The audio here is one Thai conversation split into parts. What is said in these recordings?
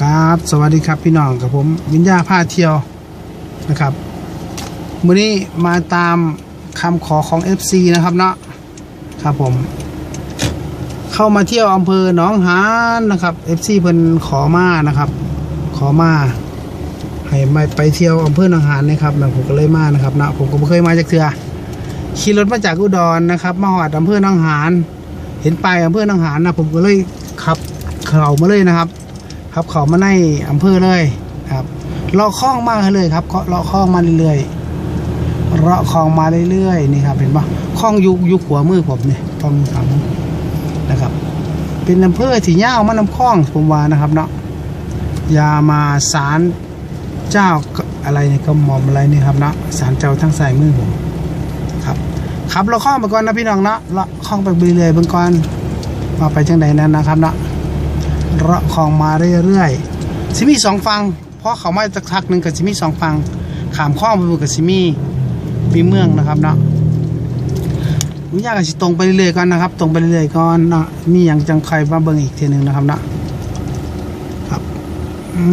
ครับ สวัสดีครับพี่น้องกับผมวิญญาพาเที่ยวนะครับมื้อนี้มาตามคำขอของ FC นะครับเนาะครับผม เข้ามาเที่ยวอำเภอหนองหานนะครับ FC เพิ่นขอมานะครับ ขอมาให้มาไปเที่ยวอำเภอหนองหานนะครับแล้วผมก็เลยมานะครับเนาะผมก็ไม่เคยมาจากเทือขี่รถมาจากอุดรนะครับ มาหอดอำเภอหนองหาน เห็นป้ายอำเภอหนองหานนะผมก็เลยขับเข่ามาเลยนะครับ ครับเขามาในอำเภอเลยครับเลาะคลองมาเลยครับเลาะคลองมาเรื่อยๆเลาะคลองมาเรื่อยๆนี่ครับเห็นปะคลองยุกยุกหัวมือผมเนี่ยคลองถามนะครับ เป็นอำเภอที่ย่าวมานำคลองผมว่านะครับเนาะยามาสารเจ้าอะไรเนี่ยก็หมอมอะไรนี่ครับเนาะสารเจ้าทั้งสายมือผมครับขับเลาะคลองไปก่อนนะพี่น้องเนาะเลาะคลองไปเรื่อยๆเบื้องก่อนมาไปจังใดนั้นนะครับเนาะ ระคองมาเรื่อยๆสิมีสองฟังเพราะเขามาจากทักหนึ่งกับสิมีสองฟังขามข้อมไปบุกับสิมีมีเมืองนะครับเนาะผมอยากให้สิตรงไปเรื่อยๆก่อนนะครับ ตรงไปเรื่อยๆก่อนเนาะมีอย่างจังใครมาเบิ่งอีกทีหนึ่งนะครับเนาะครับอื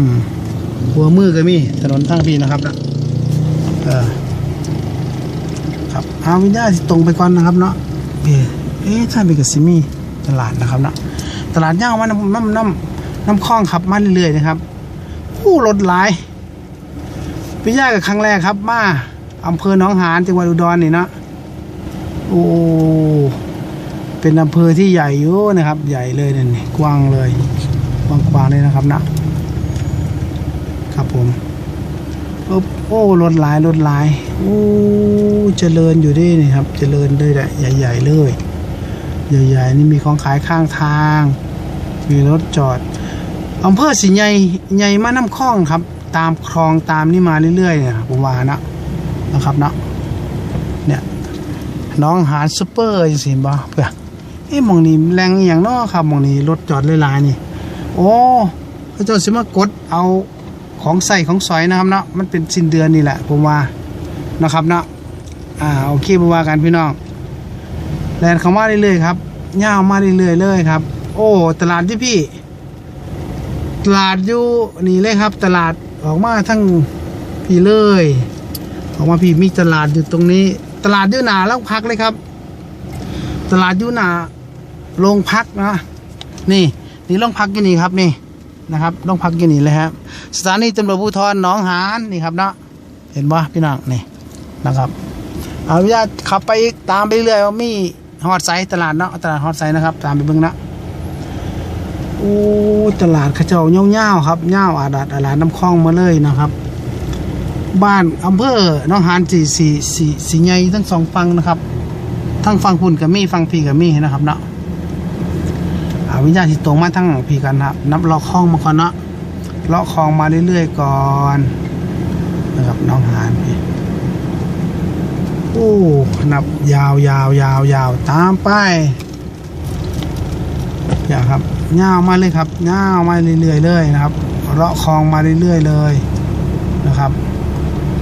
มหัวมือก็มีถนนทางพี่นะครับเนาะเออครับเอาวิญญาณสิตรงไปก่อนนะครับเนาะเอ๊ะเอ๊ะถ้าเป็นกับสิมีตลาดนะครับเนาะ ตลาดย่างมาน้ำน้ำน้ำน้ำคลองขับมาเรื่อยๆนะครับ ผู้รถหลายพี่ย่ากับครั้งแรกครับ มาอำเภอหนองหานจังหวัดอุดรนี่นะโอ้เป็นอำเภอที่ใหญ่อยู่นะครับ ใหญ่เลยนี่กว้างเลยกว้างกว้างเลยนะครับนะครับผมโอ้โอ้รถหลายรถหลายโอ้เจริญอยู่ดินี่ครับ เจริญเลยแหละใหญ่ ๆ เลย ใหญ่ๆ นี่มีของขายข้างทาง มีรถจอดอำเภอสีใหญ่ใหญ่มาน้ำคลองครับ ตามคลองตามนี่มาเรื่อยๆเนี่ยผมว่านะนะครับเนาะเนี่ยน้องหาซูเปอร์สินบ่เพื่อเอ๊ะหมองนี้แรงอย่างนาะครับมองนี้รถจอดหลายๆนี่ โอ้เขาเจ้าสิมากดเอาของใส่ของสอยนะครับเนาะมันเป็นสิ้นเดือนนี่แหละผมว่านะครับเนาะอ่าโอเคบ่ว่ากันพี่น้อง แลนเข้ามาเรื่อยๆครับย่าวมาเรื่อยๆเลยครับ โอ้ตลาดที่พี่ ตลาดอยู่นี่เลยครับ ตลาดออกมาทั้งพี่เลย ออกมาพี่มีตลาดอยู่ตรงนี้ ตลาดอยู่หนาแล้วพักเลยครับ ตลาดอยู่หนาโรงพักนะนี่นี่โรงพักอยู่นี่ครับนี่นะครับโรงพักอยู่นี่เลยครับ สถานีตำรวจภูธรหนองหานนี่ครับเนาะเห็นปะพี่น้องนี่นะครับ เอาวิญาตขับไปอีกตามไปเรื่อยว่ามี ฮอดไซต์ตลาดเนาะตลาดฮอดไซต์นะครับตามไปเบิ่งนะโอ้ตลาดเขาเจ้าเงาๆครับเง่าอาดาดอาลาดน้ำคลองมาเลยนะครับ บ้านอำเภอน้องหานสีสีสีสีใหญ่ทั้งสองฝั่งนะครับทั้งฝั่งพุ่นกับมี่ฝั่งพี่กับมี่นะครับเนาะอาวิญญาณที่ตรงมาทั้งพี่กันครับ นับเลาะคลองมาก่อนเนาะเลาะคลองมาเรื่อยๆก่อนนะครับน้องหานพี่ โอ้นับยาวยาวยาวยาวตามไปอย่าครับย่าวมาเลยครับย่าวมาเรื่อยๆเลยนะครับ เลาะคลองมาเรื่อยๆเลยนะครับ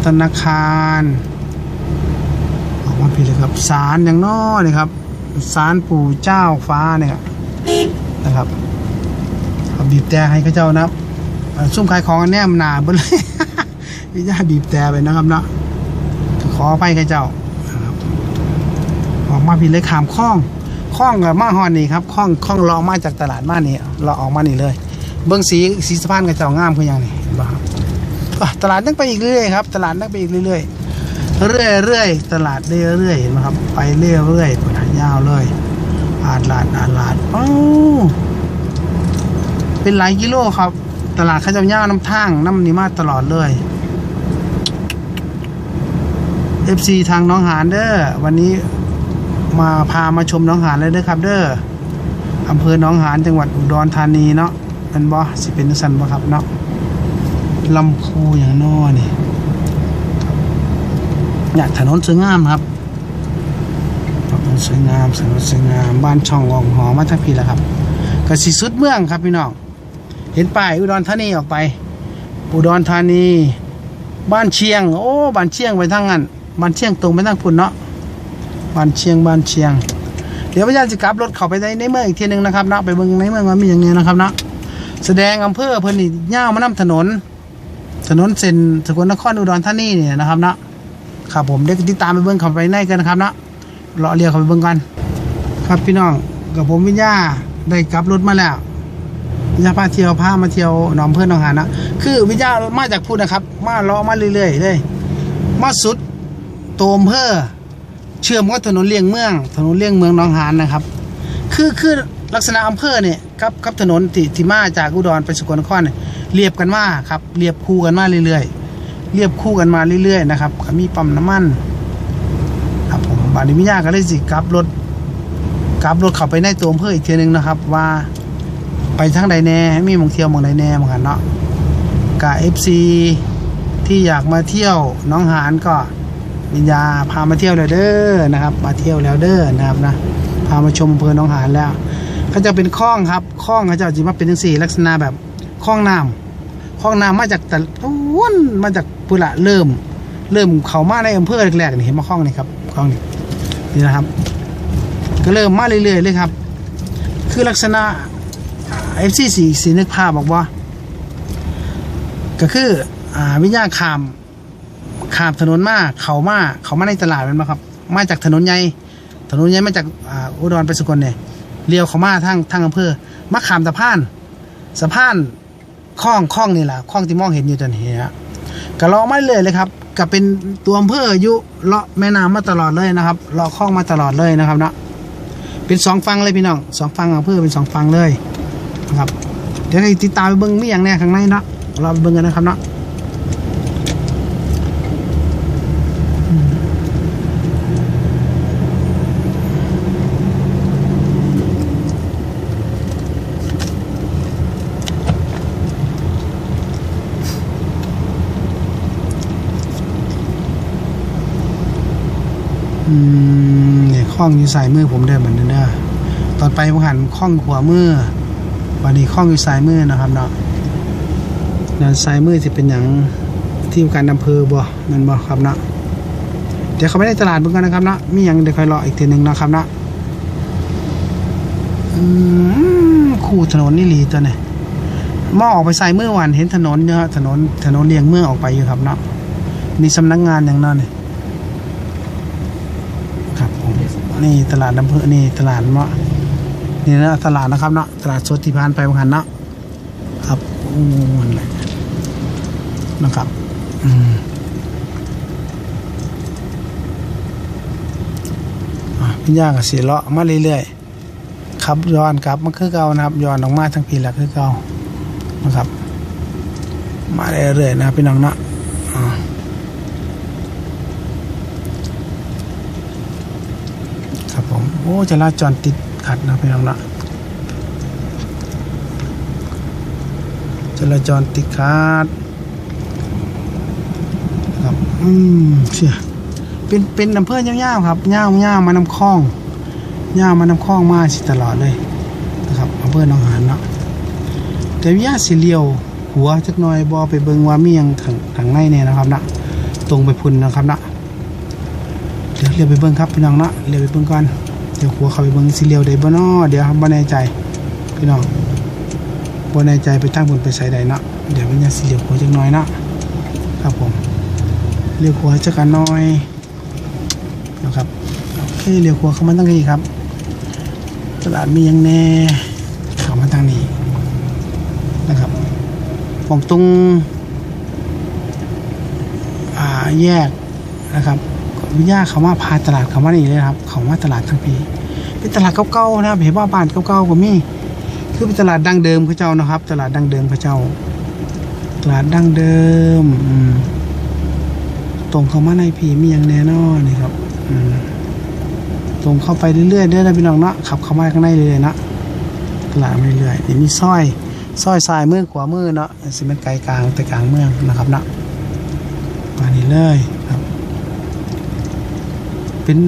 ธนาคารออกมาพี่เลยครับศาลอย่างน้อนี่ครับศาลปู่เจ้าฟ้าเนี่ยนะครับเอาบีบแต่ให้เขาเจ้านะครับซุ่มขายของอันเนี้ยมันหนาบดเลยพี่ย่าบีบแต่ไปนะครับเนาะขอไปกับเจ้า มาพี่เลยขามคล้องคล้องกับมาฮอนนี่ครับคล้องคล้องเลาะมาจากตลาดมานี่เราออกมานี่เลย เบิ้องสีสีสะพานกับเจ้างามคืออย่างนี้เห็นปะครับอ่ตลาดนั่งไปอีกเรื่อยครับ ตลาดนั่งไปอีกเรื่อยๆเรื่อยๆตลาดเรื่อยๆเห็นไหมครับ ไปเรื่อยๆปุ่นยาวเลยอาดลาดอาดลาดโอ้เป็นหลายกิโลครับ ตลาดเขาเจะย่าวน้ำทางน้ำนี่มาตลอดเลย FC ทางน้องหานเด้อวันนี้ มาพามาชมน้องหานเลยเด้อครับ เด้ออำเภอหนองหานจังหวัดอุดรธานีเนาะเป็นบ่สิเป็นสันบ่ครับเนาะลำพูอย่างน้อนี่อยากถนนสวยงามครับถนนสวยงามถนนสวยงามบ้านช่องวองหอมาทั้งพีแหละครับกสิสุดเมืองครับพี่น้องเห็นป้ายอุดรธานีออกไป อุดรธานี บ้านเชียง โอ้บ้านเชียงไปทางนั้นบ้านเชียงตรงไปทางพุ่นเนาะ บ้านเชียงบ้านเชียง เดี๋ยวพระเจ้าจะกลับรถเข้าไปในในเมืองอีกทีหนึ่งนะครับนะไปเบิ่งในเมืองว่ามีอย่างไงนะครับนะแสดงอำเภอเพิ่นนี่ย่าวมานํถนน ถนนเส้นสกลนครอุดรธานีเนี่ยนะครับนะครับผมเดี๋ยวติดตามไปเบิ่งเข้าไปในกันนะครับนะเลาะเรียกเข้าไปเบิ่งกัน ครับพี่น้องกับผมวิญญาได้กลับรถมาแล้ววิญญาพาเที่ยวพามาเที่ยวหนองเพื่อนหนองหานนะคือวิญญามาจากพูดนะครับ มาเลาะมาเรื่อยๆเลยมาสุดโตวอำเภอ เชื่อมกับถนนเลี่ยงเมือง ถนนเลี่ยงเมืองหนองหานนะครับ คือคือลักษณะอำเภอเนี่ยกับกับถนนที่ที่มาจากอุดรไปสกลนครเนี่ยเรียบกันมาครับเรียบคู่กันมาเรื่อยๆเรียบคู่กันมาเรื่อยๆนะครับมีปั๊มน้ำมันครับผมบานิมิยาก็เลยสิกลับรถกลับรถเข้าไปในตัวอำเภออีกทีหนึงนะครับ ว่าไปทางใดแน่มีมองเที่ยวมองใดแน่เหมือนกันเนาะกะเอฟซีที่อยากมาเที่ยวน้องหานก็ วิญญาพามาเที่ยวแล้วเด้อนะครับ มาเที่ยวแล้วเด้อนะครับนะพามาชมอำเภอหนองหานแล้วเขาจะเป็นคลองครับคลองเขาจะจิมาเป็นทั้งสี่ลักษณะแบบคลองน้ำคลองน้ำมาจากแต่ต้นมาจากปุระเริ่ม เริ่มเขามาในอำเภอแรกๆนี่เห็นมาคลองนี่ครับคลองนี่นี่นะครับ ก็เริ่มมาเรื่อยๆเลยครับ คือลักษณะเอฟซีสีสีนึกภาพบอกว่า ก็คืออ่าวิญญาณขาม ขามถนนมาเขามาเขามาในตลาดแมันมาครับ มาจากถนนใหญ่ถนนใหญ่มาจากอุดรไปสกลเนี่ยเลี้ยวเขามาทางทางอำเภอมาขามสะพานสะพานคลองคลองนี่แหละคลองที่มองเห็นอยู่ตอนนี้ก็เลาะมาเรื่อยเลยครับก็เป็นตัวอำเภออยู่เลาะแม่น้ำมาตลอดเลยนะครับเลาะคลองมาตลอดเลยนะครับเนาะเป็นสองฟังเลยพี่น้องสองฟังอำเภอเป็นสองฟังเลยนะครับเดี๋ยวให้ติดตามไปเบิ้งมีอย่างแน่ข้างในเนาะเราเบิ้งกันนะครับเนาะ ข้องอยู่ใส่มือผมเดินเหมือนเดิมเด้อตอนไปผมหันข้องขวามือวันนี้ข้องอยู่สายมือนะครับเนาะด้านซ้ายมือจะเป็นอย่างที่การอำเภอบ่แมันบ่ครับเนาะเดี๋ยวเขาไม่ได้ตลาดเหมือนกันนะครับเนาะมีอย่างเดี๋ยวคอยรออีกทีหนึ่งนะครับเนาะอืมคู่ถนนนี่หลีตัวเนี่ยมองออกไปสายมือวันเห็นถนนเนาะถนนถนนเลียงเมืองออกไปอยู่ครับเนาะมีสำนักงานอย่างนั้นเนี่ย ครับผม นี่ตลาดอำเภอนี่ตลาดเนาะนี่นะตลาดนะครับเนาะตลาดสดที่ผ่านไปบางหันเนาะครับโอ้นั่นะนะครับอืมพี่ย่ากับสีเลาะมาเรื่อยๆครับย้อนกลับมาคือเก่านะครับย้อนออกมาทั้งปีแหละคือเก่านะครับ มาเรื่อยๆนะพี่น้องเนาะอ่า ครับผม โอ้จราจรติดขัดนะพี่น้องนะจราจรติดขัดครับ อืมเชี่ยเป็นเป็นอำเภอย่าวๆครับยาวยาวมาน้ำคลองย่าวมาน้ำคลองมาสิตลอดเลยนะครับอำเภอหนองหานเนาะแต่วิยาสิเลียว หัวจักหน่อยบอไปเบิงว่ามียังทางทางในเนี่ยนะครับนะตรงไปพุ่นนะครับนะเดี๋ยวเรียวไปเบิ้งครับพี่น้องนะเรียวไปเบิ้งก่อน เดี๋ยวหัวเขาไปเบิ้งสิเรียวได้บ่นาะเดี๋ยวบ่แน่ใจพี่น้องบ่แน่ใจไปตั้งบนไปใส่ใดเนาะเดี๋ยวมันจะสิเรียวหัวจักหน่อยเนาะครับผมเรียวหัวจักกันหน่อยนะครับโอเคเรียวหัวเข้ามาตั้งนี้ครับ ตลาดมียังแน่เข้ามาทางนี้นะครับผมตรงอ่าแยกนะครับ วิญญาเขามาพาตลาดเขามานี่เลยครับ เขามาตลาดทั้งปีเป็นตลาดเก่าๆนะครับเห็นว่าบ้านเก่าๆก็มีคือเป็นตลาดดั้งเดิมเขาเจ้านะครับ ตลาดดั้งเดิมเขาเจ้า ตลาดดั้งเดิมตรงเข้ามาในพีมีอย่างแน่นอนนี่ครับตรงเข้าไปเรื่อยๆเด้อนะพี่น้องเนาะขับเข้ามาข้างในเรื่อยๆนะตลาดมาเรื่อยๆนี่มีซอยซอยซ้ายมือขวามือเนาะสิเป็นไกลกลางแต่กลางเมืองนะครับเนาะมานี่เลย เป็น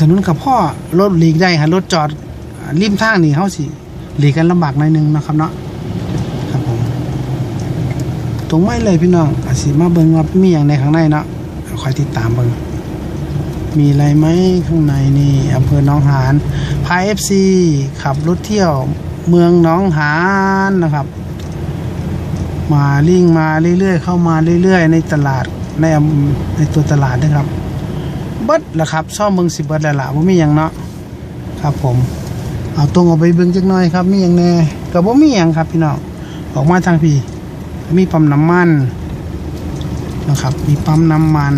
ถนนกับพ่อรถหลีกได้ฮะรถจอดริมทางนี่เขาสิหลีกกันลำบากหน่อยหนึงนะครับเนาะครับผมตรงไม่เลยพี่น้องอาสิมาเบิ่งว่ามีอย่างในข้างในเนาะคอยติดตามเบิ่งมีอะไรไหมข้างในนี่อำเภอหนองหานพายเอฟซีขับรถเที่ยวเมืองหนองหานนะครับ มาลิงมาเรื่อยๆเข้ามาเรื่อยๆ ในตลาดในในตัวตลาดนะครับ เบิดละครับซ่อมเมืองสิบเบิดแล้วล่ะว่ามีอย่างเนาะครับผมเอาตรงออกไปเบิ่งจักหน่อยครับมีอย่างแน่กับว่ามีอย่างครับพี่น้องออกมาทางพี่ มีปั๊มน้ำมันนะครับ มีปั๊มน้ำมัน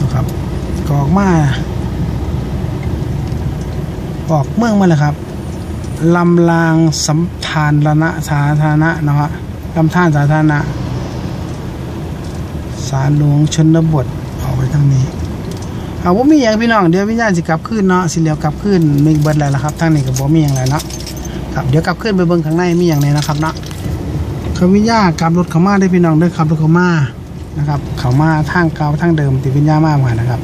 นะครับก็ออกมา ออกเมืองมาเลยครับลำลางสัมทานระณะสาธารณะนะครับลำท่านสาธารณะารหลวงชนบทออกไปทางนี้เอาว่ามีอย่างพี่น้องเดี๋ยววิญญาณสิกลับขึ้นเนาะสิเหลียวกลับขึ้นมีเบิดแล้วล่ะครับทางนี้ก็บ่มีอย่างไรเนาะครับเดี๋ยวกลับขึ้นไปเบิ่งข้างในมีอย่างไรนะครับเนาะเขาวิญญาณกลับรถเขามาได้พี่น้องเด้ขับรถเขามานะครับเขามาทางเก่าทางเดิมที่วิญญาณมากมานะครับ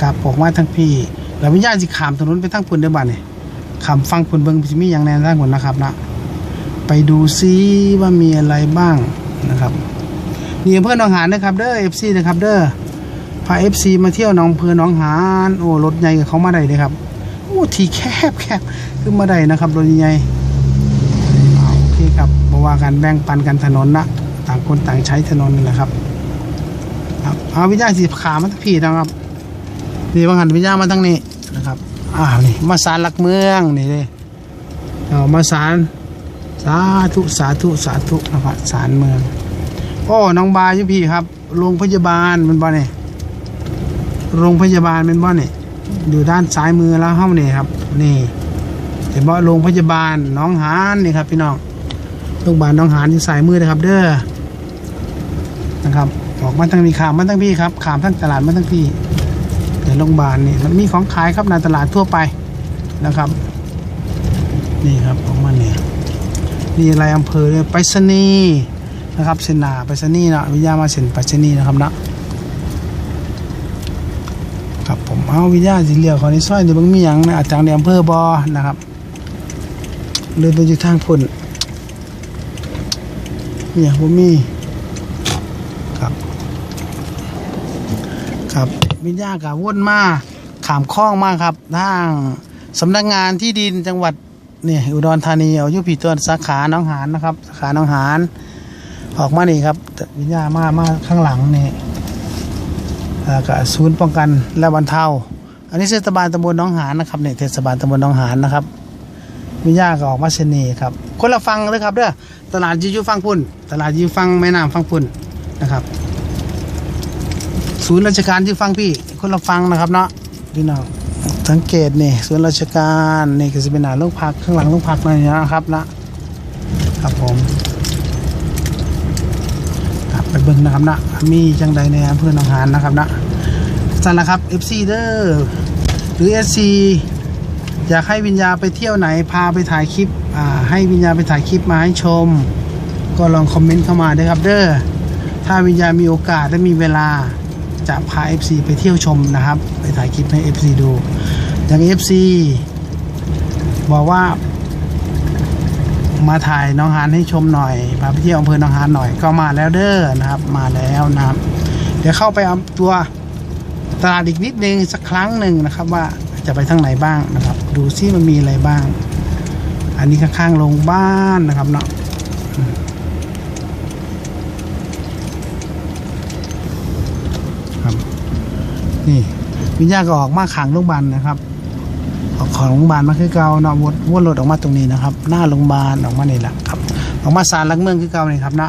กลับออกมาทางพี่แล้ววิญญาณสิขามถนนไปทางพุ่นเด้อบ้านนี่ขามฟังพุ่นเบิ่งมีอย่างแน่ทางพุ่นนะครับเนาะไปดูซิว่ามีอะไรบ้างนะครับ นี่เพื่อนหนองหานนะครับเด้อ FC นะครับเด้อพาเอฟซีมาเที่ยวหนองเพื่อหนองหานโอ้รถใหญ่กับเขามาได้เลยครับโอ้ทีแคบแคบขึ้นมาได้นะครับรถใหญ่โอเคครับบอกว่าการแบ่งปันกันถนนนะต่างคนต่างใช้ถนนนี่แหละครับครับเอาวิญญาณสีขามาทั้งพี่นะครับนี่บางหันวิญญาณมาทั้งนี้นะครับอ้าวนี่มาสารหลักเมืองนี่เลยเอามาสารสาธุสาธุสาธุนะครับสารเมือง โอ้น้องบาอยู่พี่ครับ โรงพยาบาลเป็นบ่เนี่ยโรงพยาบาลเป็นบ่เนี่ยอยู่ด้านซ้ายมือแล้วเข้าเนี่ยครับ นี่เห็นบ่โรงพยาบาลน้องหานนี่ครับ พี่น้องโรงพยาบาลน้องหานอยู่ซ้ายมือนะครับ เด้อนะครับออกมาทางนี้ขามมาทางพี่ครับขามทางตลาดมาทางพี่เดี๋ยวโรงพยาบาลนี่มันมีของขายครับในตลาดทั่วไปนะครับ นี่ครับออกมาเนี่ยนี่อะไรอำเภอเนี่ยไปรษณีย์ นะครับเส้นหนาไปสนี่นะวิญญามาเส้นไปสนี่นะครับนะครับผมเอาวิญญาสีเหลียวเขาในซอยเดี๋ยวบางมีอย่างนะอาจารย์ในอำเภอบอนะครับเลยไปอยู่ทางพุ่นเนี่ยผมมีครับ ครับวิญญากับวนมาขามคล้องมากครับทางสำนักงานที่ดินจังหวัดเนี่ยอุดรธานีเอายุพีตัวสาขาหน้องหานนะครับสาขาหน้องหาน ออกมานี่ครับวิญญามามาข้างหลังนี่แล้วก็ศูนย์ป้องกันและบรรเทาอันนี้เทศบาลตำบลน้องหานนะครับเนี่ยเทศบาลตำบลน้องหานนะครับวิญญาก็ออกมาเสน่ห์ครับ คนละฟังเลยครับเด้อตลาดยูยูฟังพุ่น ตลาดยูฟังแม่น้ำฟังพุ่นนะครับ ศูนย์ราชการที่ฟังพี่ คนละฟังนะครับเนาะพี่น้องสังเกตนี่ศูนย์ราชการนี่ก็จะเป็นหน้าโรงพักข้างหลังโรงพักนี่นะครับนะครับผม ไปเบิ่งนะครับนะมีจังใดในอำเภอหนองหานนะครับนะสั่นนะครับ FC เด้อหรือ SC อยากให้วิญญาไปเที่ยวไหนพาไปถ่ายคลิปให้วิญญาไปถ่ายคลิปมาให้ชม ก็ลองคอมเมนต์เข้ามาด้วยครับเด้อถ้าวิญญามีโอกาสและมีเวลาจะพา FC ไปเที่ยวชมนะครับ ไปถ่ายคลิปให้ FC ดู อย่าง FC บอกว่า มาถ่ายน้องฮานให้ชมหน่อยพาไปเที่ยวอำเภอน้องฮานหน่อยก็มาแล้วเด้อนะครับ มาแล้วนะครับ เดี๋ยวเข้าไปเอาตัวตลาดอีกนิดนึงสักครั้งหนึ่งนะครับ ว่าจะไปทางไหนบ้างนะครับ ดูซิมันมีอะไรบ้าง อันนี้ข้างๆโรงบ้านนะครับเนาะครับ นี่วิญญาณก็ออกมาขังโรงพยาบาลนะครับ ของโรงพยาบาลมาคือเก่าเนาะวนวนรถออกมาตรงนี้นะครับ หน้าโรงพยาบาลออกมานี่แหละครับ ออกมาสารลักเมืองคือเก่านี่ครับนะ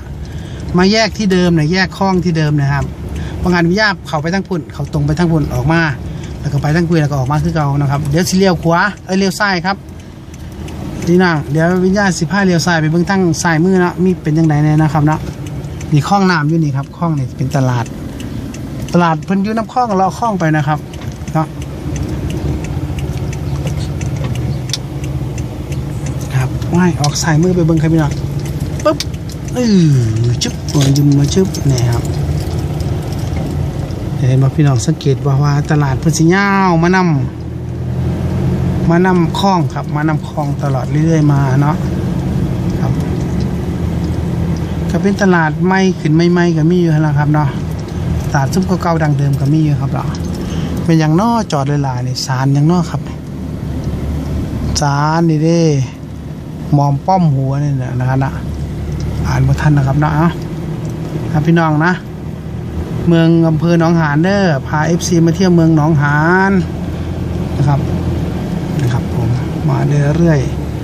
มาแยกที่เดิมเนี่ยแยกข้องที่เดิมนะครับบางานวิญญาเขาไปทั้งพุ่นเขาตรงไปทั้งพุ่นออกมา แล้วก็ไปทั้งคุยแล้วก็ออกมาคือเก่านะครับเดี๋ยวสิเลี้ยวขวาเอ้ยเลี้ยวซ้ายครับนี่นะเดี๋ยววิญญาสิบห้าเลี้ยวซ้ายไปเบื้องทั้งซ้ายมือนะมีเป็นยังไงเนี่ยนะครับนะนี่ข้องน้ำอยู่นี่ครับข้องนี่เป็นตลาด ตลาดเพิ่นอยู่น้ำข้องเราข้องไปนะครับเนาะ ครับว่ายออกสายมือไปเบิ้งครับพี่น้องปุ๊บเออชึบตัวยืมมาชึบนี่ครับเห็นบ่พี่น้องสังเกตว่าว่าตลาดพิ่นสิยาวมานำมานำคลองครับ มานำคลองตลอดเรื่อยๆมาเนาะครับ ก็เป็นตลาดใหม่ขึ้นใหม่ก็มีอยู่แล้วครับเนาะตลาดซุปเก่าๆดังเดิมก็มีอยู่ครับเนาะเป็นอย่างนอจอดหลานี่สารอย่างนอครับสารนี่เด้ มอมป้อมหัวนี่นะนะครับนะอ่านบ่ทันนะครับนะเอาครับพี่น้องนะ เมืองอำเภอหนองหานเด้อพา FC มาเที่ยวเมืองหนองหานนะครับนะครับผมมาเรื่อย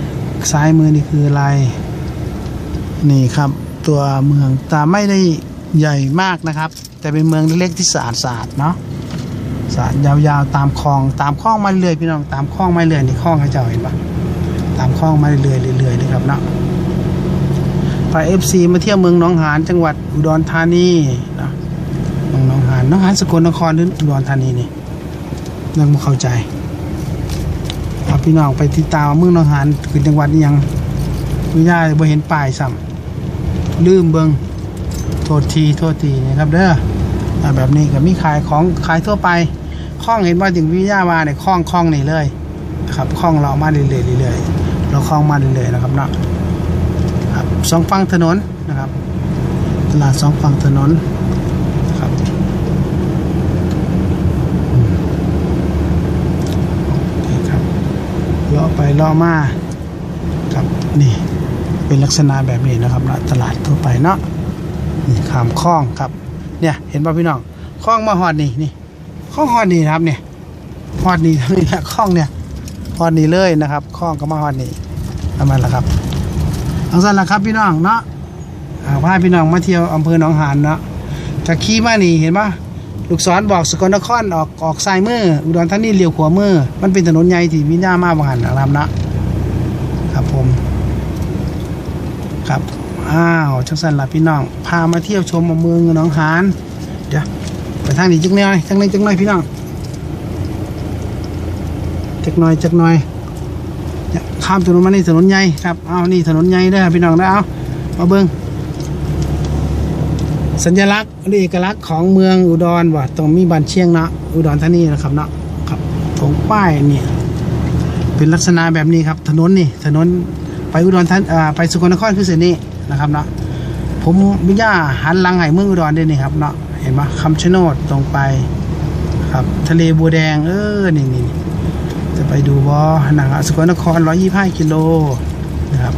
ๆซ้ายมือนี่คืออะไร นี่ครับ ตัวเมืองแต่ไม่ได้ใหญ่มากนะครับ แต่เป็นเมืองเล็กๆที่สะอาดสะอาดเนาะสะอาดยาวๆตามคลองตามคลองมาเรื่อยพี่น้องตามคลองมาเรื่อยนี่คลองให้เจ้าเห็นปะ ตามคลองมาเรื่อยๆเรื่อยๆเลยครับเนาะไปเอฟซีมาเที่ยวเมืองหนองหานจังหวัดอุดรธานีนะเมืองหนองหานหนองหานสกลนครหรืออุดรธานีนี่ยังไม่เข้าใจเอาพี่น้องไปติดตามเมืองหนองหานคือจังหวัดอิหยังไม่ได้บ่เห็นป้ายซ้ำลืมเบิงโทษทีโทษทีนะครับเด้อแบบนี้ก็มีขายของขายทั่วไปคล้องเห็นว่าถึงวิทยามาเนี่ยคล้องคล้องนี่เลยครับคล้องเรามาเรื่อยๆเรื่อยๆ เราคล้องมาเรื่อยนะครับเนาะครับสองฝั่งถนนนะครับ ตลาดสองฝั่งถนนนะครับโอเคครับลาะไปเลาะมาครับนี่เป็นลักษณะแบบนี้นะครับนะตลาดทั่วไปเนาะนี่ขามคลองครับเนี่ยเห็นป่ะพี่น้องคลองมาฮอดนี่นี่คลองฮอดนี่นะครับเนี่ยฮอดนี่นี่แหละคลองเนี่ย อดนี่เลยนะครับคลองก็มาฮอดนี่ประมาณละครับเอาสั้นละครับพี่น้องเนาะพาพี่น้องมาเที่ยวอำเภอหนองหานเนาะจากขี่มานี่เห็นปะลูกศรบอกสกลนครออกออกซ้ายมืออุดรธานีเลี้ยวขวามือมันเป็นถนนใหญ่ที่วิญญามาบางหันนะครับเนาะครับผมครับอ้าวจังสันล่ะพี่น้อง พามาเที่ยวชมเมืองหนองหานเดี๋ยวไปทางนี้จักหน่อยจังหน่อยจักหน่อยพี่น้อง จักหน่อยจักหน่อยข้ามถนนมานี่ถนนใหญ่ครับเอานี่ถนนใหญ่เด้อพี่น้องเด้เอามาเบิ้งสัญลักษณ์หรือเอกลักษณ์ของเมืองอุดรว่ะตรงมีบันเชียงเนาะอุดรธานีนะครับเนาะครับตรงป้ายเนี่ยเป็นลักษณะแบบนี้ครับ ถนนนี่ถนนไปอุดรท่านไปสกลนครคือเส้นนี้นะครับเนาะผมวิญญาหันหลังให้เมืองอุดรเด้นี่ครับเนาะเห็นไหมคำชะโนดตรงไปครับ ทะเลบัวแดงเออนี่นี่ จะไปดูบ่นะครับสกลนคร125กิโลนะครับ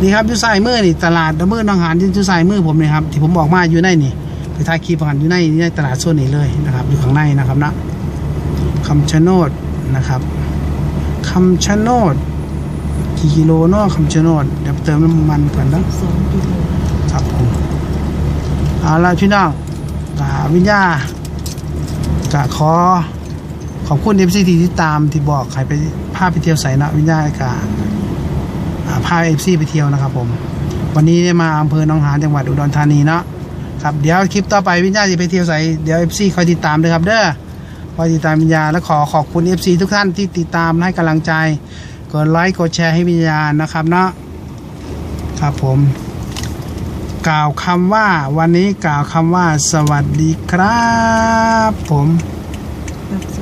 นี่ครับยู่สายมือนี่ตลาดดำเนินหนองหานยู่สายมือผมนี่ครับที่ผมบอกมาอยู่ในนี่ไปถ่ายคลิปผ่านอยู่ในในตลาดโซนนี้เลยนะครับ อยู่ข้างในนะครับนะคำชะโนดนะครับคำชะโนดกี่กิโลเนาะคำชะโนดเดี๋ยวเติมน้ำมันก่อนนะสองกิโลครับผมเอาละพี่น้องอ่าวิญญาจะขอ ขอบคุณเอฟซีที่ติดตามที่บอกใครไปพาไปเที่ยวใส่นะวิญญาณอากับพาเอฟซีไปเที่ยวนะครับผม วันนี้ได้มาอำเภอหนองหานจังหวัดอุดรธานีเนาะครับเดี๋ยวคลิปต่อไปวิญญาจะไปเที่ยวใส่เดี๋ยวเอฟซีคอยติดตามด้วยครับเด้อคอยติดตามวิญญาและขอขอบคุณเอฟซีทุกท่านที่ติดตามให้กำลังใจกดไลค์กดแชร์ให้วิญญาณนะครับเนาะครับผม กล่าวคำว่าวันนี้กล่าวคำว่าสวัสดีครับ ผม แบบส